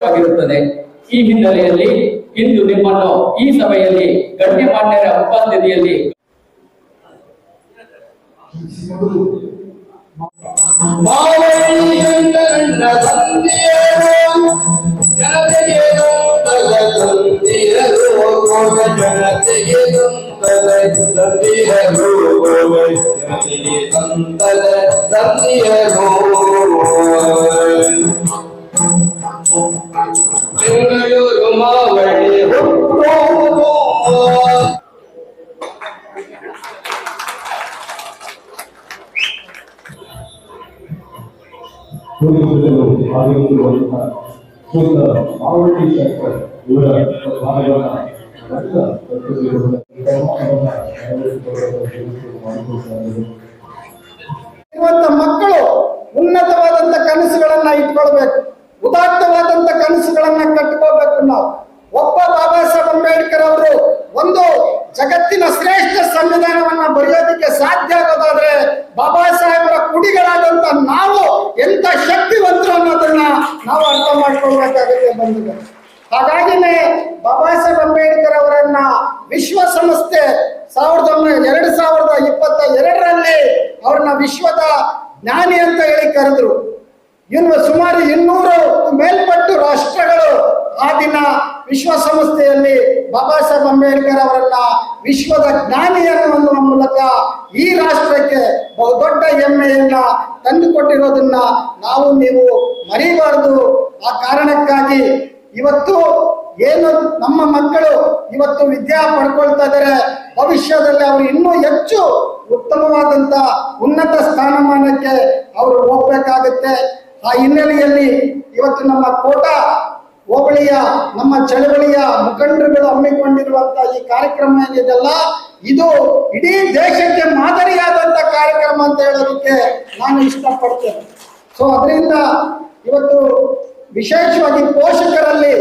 ಆಗಿರುತ್ತದೆ ಈ ಹಿನ್ನೆಲೆಯಲ್ಲಿ ಇಂದು ನಿಮ್ಮನ್ನು ಈ ಸಭೆಯಲ್ಲಿ ಗಣ್ಯಮಾನ್ಯರ ಉಪಸ್ಥಿತಿಯಲ್ಲಿ ಬೆಂಗಳೂರು ಮಾವಳಿ ಮಕ್ಕಳು ಉನ್ನತವಾದಂತ ಕನಸುಗಳನ್ನ ಇಟ್ಕೊಳ್ಬೇಕು ಉದಾತ್ತವಾದಂತ ಕನಸುಗಳನ್ನ ಕಟ್ಕೋಬೇಕು ನಾವು. ಒಬ್ಬ ಬಾಬಾ ಸಾಹೇಬ್ ಅಂಬೇಡ್ಕರ್ ಅವರು ಒಂದು ಜಗತ್ತಿನ ಶ್ರೇಷ್ಠ ಸಂವಿಧಾನವನ್ನ ಬರೆಯೋದಕ್ಕೆ ಸಾಧ್ಯ ಆಗೋದಾದ್ರೆ ಬಾಬಾ ಸಾಹೇಬರ ಕುಡಿಗಳಾದಂತ ನಾವು ಎಂತ ಶಕ್ತಿವಂತರು ಅನ್ನೋದನ್ನ ನಾವು ಅರ್ಥ ಮಾಡ್ಕೊಳ್ಬೇಕಾಗುತ್ತೆ ಬಂದಿದೆ ಹಾಗಾಗಿನೇ ಬಾಬಾ ಸಾಹೇಬ್ ಅಂಬೇಡ್ಕರ್ ಅವರನ್ನ ವಿಶ್ವಸಂಸ್ಥೆ ಸಾವಿರದ ಎರಡು ಸಾವಿರದ ಇಪ್ಪತ್ತ ಎರಡರಲ್ಲಿ ಅವ್ರನ್ನ ವಿಶ್ವದ ಜ್ಞಾನಿ ಅಂತ ಹೇಳಿ ಕರೆದ್ರು. ಇನ್ನು ಸುಮಾರು ಇನ್ನೂರು ಮೇಲ್ಪಟ್ಟು ರಾಷ್ಟ್ರಗಳು ಆ ದಿನ ವಿಶ್ವಸಂಸ್ಥೆಯಲ್ಲಿ ಬಾಬಾ ಸಾಹೇಬ್ ಅಂಬೇಡ್ಕರ್ ಅವರನ್ನ ವಿಶ್ವದ ಜ್ಞಾನಿ ಅನ್ನುವ ಮೂಲಕ ಈ ರಾಷ್ಟ್ರಕ್ಕೆ ಬಹುದೊಡ್ಡ ಹೆಮ್ಮೆಯನ್ನ ತಂದುಕೊಟ್ಟಿರೋದನ್ನ ನಾವು ನೀವು ಮರಿಬಾರದು. ಆ ಕಾರಣಕ್ಕಾಗಿ ಇವತ್ತು ಏನು ನಮ್ಮ ಮಕ್ಕಳು ಇವತ್ತು ವಿದ್ಯಾ ಪಡ್ಕೊಳ್ತಾ ಇದ್ದಾರೆ ಭವಿಷ್ಯದಲ್ಲಿ ಅವರು ಇನ್ನೂ ಹೆಚ್ಚು ಉತ್ತಮವಾದಂತ ಉನ್ನತ ಸ್ಥಾನಮಾನಕ್ಕೆ ಅವರು ಹೋಗ್ಬೇಕಾಗತ್ತೆ. ಆ ಹಿನ್ನೆಲೆಯಲ್ಲಿ ಇವತ್ತು ನಮ್ಮ ಕೋಟ, ಹೋಬಳಿಯ, ನಮ್ಮ ಚಳವಳಿಯ ಮುಖಂಡರುಗಳು ಹಮ್ಮಿಕೊಂಡಿರುವಂತ ಈ ಕಾರ್ಯಕ್ರಮ ಏನಿದೆಲ್ಲ, ಇದು ಇಡೀ ದೇಶಕ್ಕೆ ಮಾದರಿಯಾದಂತ ಕಾರ್ಯಕ್ರಮ ಅಂತ ಹೇಳೋದಕ್ಕೆ ನಾನು ಇಷ್ಟಪಡ್ತೇನೆ. ಸೊ ಅದರಿಂದ ಇವತ್ತು ವಿಶೇಷವಾಗಿ ಪೋಷಕರಲ್ಲಿ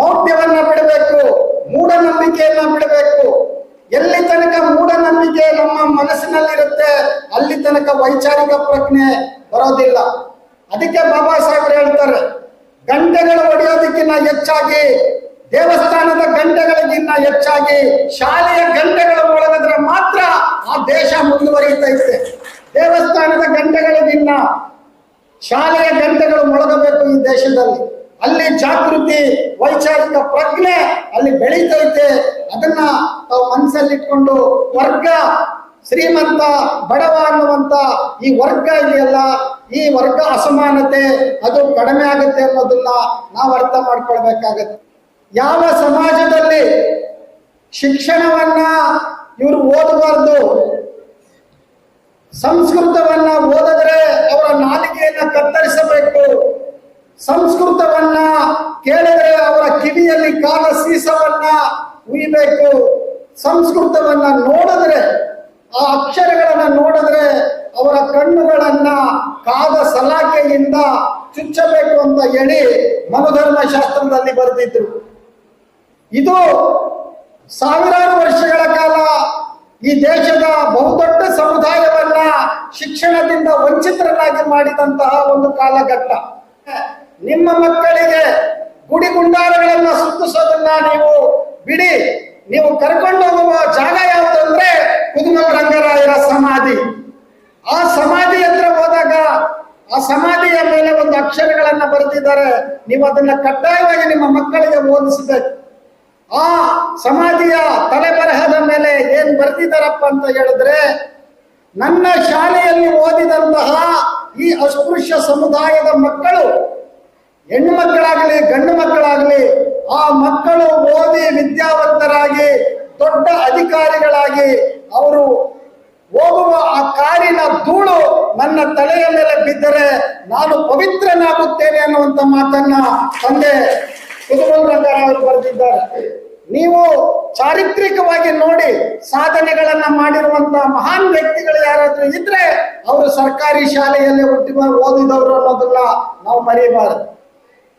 ಮೌಢ್ಯವನ್ನ ಬಿಡಬೇಕು, ಮೂಢನಂಬಿಕೆಯನ್ನ ಬಿಡಬೇಕು. ಎಲ್ಲಿ ತನಕ ಮೂಢನಂಬಿಕೆ ನಮ್ಮ ಮನಸ್ಸಿನಲ್ಲಿರುತ್ತೆ, ಅಲ್ಲಿ ತನಕ ವೈಚಾರಿಕ ಪ್ರಜ್ಞೆ ಬರೋದಿಲ್ಲ. ಅದಕ್ಕೆ ಬಾಬಾ ಸಾಹೇಬರು ಹೇಳ್ತಾರೆ, ಗಂಟೆಗಳು ಹೊಡೆಯೋದಕ್ಕಿಂತ ಹೆಚ್ಚಾಗಿ, ದೇವಸ್ಥಾನದ ಗಂಟೆಗಳಿಗಿನ್ನ ಹೆಚ್ಚಾಗಿ, ಶಾಲೆಯ ಗಂಟೆಗಳು ಒಳಗಿದ್ರೆ ಮಾತ್ರ ಆ ದೇಶ ಮುಂದುವರಿಯುತ್ತೈತೆ ದೇವಸ್ಥಾನದ ಗಂಟೆಗಳಿಗಿನ್ನ ಶಾಲೆಯ ಗಂಟೆಗಳು ಮೊಳಗಬೇಕು ಈ ದೇಶದಲ್ಲಿ. ಅಲ್ಲಿ ಜಾಗೃತಿ, ವೈಚಾರಿಕ ಪ್ರಜ್ಞೆ ಅಲ್ಲಿ ಬೆಳೀತೈತೆ. ಅದನ್ನ ತಾವು ಮನಸ್ಸಲ್ಲಿಟ್ಕೊಂಡು ವರ್ಗ, ಶ್ರೀಮಂತ, ಬಡವ ಅನ್ನುವಂತ ಈ ವರ್ಗ ಇದೆಯಲ್ಲ ಈ ವರ್ಗ ಅಸಮಾನತೆ ಅದು ಕಡಿಮೆ ಆಗುತ್ತೆ ಅನ್ನೋದನ್ನ ನಾವು ಅರ್ಥ ಮಾಡ್ಕೊಳ್ಬೇಕಾಗತ್ತೆ. ಯಾವ ಸಮಾಜದಲ್ಲಿ ಶಿಕ್ಷಣವನ್ನ ಇವರು ಓದಬಾರ್ದು, ಸಂಸ್ಕೃತವನ್ನ ಓದಿದ್ರೆ ಅವರ ನಾಲಿಗೆಯನ್ನ ಕತ್ತರಿಸಬೇಕು, ಸಂಸ್ಕೃತವನ್ನ ಕೇಳಿದ್ರೆ ಅವರ ಕಿವಿಯಲ್ಲಿ ಕಾಲ ಸೀಸವನ್ನ ಉಯ್ಬೇಕು, ಸಂಸ್ಕೃತವನ್ನ ನೋಡಿದ್ರೆ, ಆ ಅಕ್ಷರಗಳನ್ನ ನೋಡಿದ್ರೆ ಅವರ ಕಣ್ಣುಗಳನ್ನ ಕಾದ ಸಲಾಕೆಯಿಂದ ಚುಚ್ಚಬೇಕು ಅಂತ ಹೇಳಿ ಮನುಧರ್ಮ ಶಾಸ್ತ್ರದಲ್ಲಿ ಬರೆದಿದ್ರು. ಇದು ಸಾವಿರಾರು ವರ್ಷಗಳ ಕಾಲ ಈ ದೇಶದ ಬಹುದೊಡ್ಡ ಸಮುದಾಯವನ್ನ ಶಿಕ್ಷಣದಿಂದ ವಂಚಿತರನ್ನಾಗಿ ಮಾಡಿದಂತಹ ಒಂದು ಕಾಲಘಟ್ಟ. ನಿಮ್ಮ ಮಕ್ಕಳಿಗೆ ಗುಡಿ ಗುಂಡಾರಗಳನ್ನ ಸುತ್ತಿಸೋದನ್ನ ನೀವು ಬಿಡಿ, ನೀವು ಕರ್ಕೊಂಡು ಹೋಗುವ ಜಾಗ ಯಾವುದು ಅಂದ್ರೆ ಕುದುಮಲ್ ರಂಗರಾಯರ ಸಮಾಧಿ ಆ ಸಮಾಧಿ ಹತ್ರ ಹೋದಾಗ ಆ ಸಮಾಧಿಯ ಮೇಲೆ ಒಂದು ಅಕ್ಷರಗಳನ್ನ ಬರೆದಿದ್ದಾರೆ. ನೀವು ಅದನ್ನ ಕಡ್ಡಾಯವಾಗಿ ನಿಮ್ಮ ಮಕ್ಕಳಿಗೆ ಓದಿಸಬೇಕು. ಆ ಸಮಾಧಿಯ ತಲೆಬರಹದ ಮೇಲೆ ಏನ್ ಬರೆದಿದ್ದಾರಪ್ಪ ಅಂತ ಹೇಳಿದ್ರೆ, ನನ್ನ ಶಾಲೆಯಲ್ಲಿ ಓದಿದಂತಹ ಈ ಅಸ್ಪೃಶ್ಯ ಸಮುದಾಯದ ಮಕ್ಕಳು, ಹೆಣ್ಣು ಮಕ್ಕಳಾಗಲಿ, ಗಂಡು ಮಕ್ಕಳಾಗಲಿ, ಆ ಮಕ್ಕಳು ಓದಿ ವಿದ್ಯಾವಂತರಾಗಿ, ದೊಡ್ಡ ಅಧಿಕಾರಿಗಳಾಗಿ, ಅವರು ಕಾರಿನ ಧೂಳು ನನ್ನ ತಲೆಯ ಮೇಲೆ ಬಿದ್ದರೆ ನಾನು ಪವಿತ್ರನಾಗುತ್ತೇನೆ ಅನ್ನುವಂತ ಮಾತನ್ನ ತಂದೆ ಅವರು ಬರೆದಿದ್ದಾರೆ. ನೀವು ಚಾರಿತ್ರಿಕವಾಗಿ ನೋಡಿ ಸಾಧನೆಗಳನ್ನ ಮಾಡಿರುವಂತ ಮಹಾನ್ ವ್ಯಕ್ತಿಗಳು ಯಾರಾದ್ರೂ ಇದ್ರೆ ಅವರು ಸರ್ಕಾರಿ ಶಾಲೆಯಲ್ಲಿ ಹುಟ್ಟಿ ಓದಿದವರು ಅನ್ನೋದನ್ನ ನಾವು ಮರೆಯಬಾರದು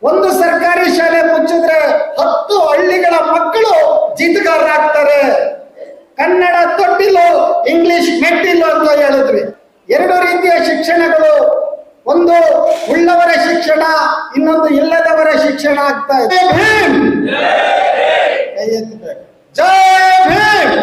ಒಂದು ಸರ್ಕಾರಿ ಶಾಲೆ ಮುಚ್ಚಿದ್ರೆ ಹತ್ತು ಹಳ್ಳಿಗಳ ಮಕ್ಕಳು ಜಿದ್ಗಾರರಾಗ್ತಾರೆ ಕನ್ನಡ ತೊಟ್ಟಿಲು, ಇಂಗ್ಲಿಷ್ ಮೆಟ್ಟಿಲು ಅಂತ ಹೇಳಿದ್ವಿ ಎರಡು ರೀತಿಯ ಶಿಕ್ಷಣಗಳು. ಒಂದು ಉಳ್ಳವರ ಶಿಕ್ಷಣ ಇನ್ನೊಂದು ಇಲ್ಲದವರ ಶಿಕ್ಷಣ ಆಗ್ತಾ ಇದೆ. ಜೈ ಭೀಮ್!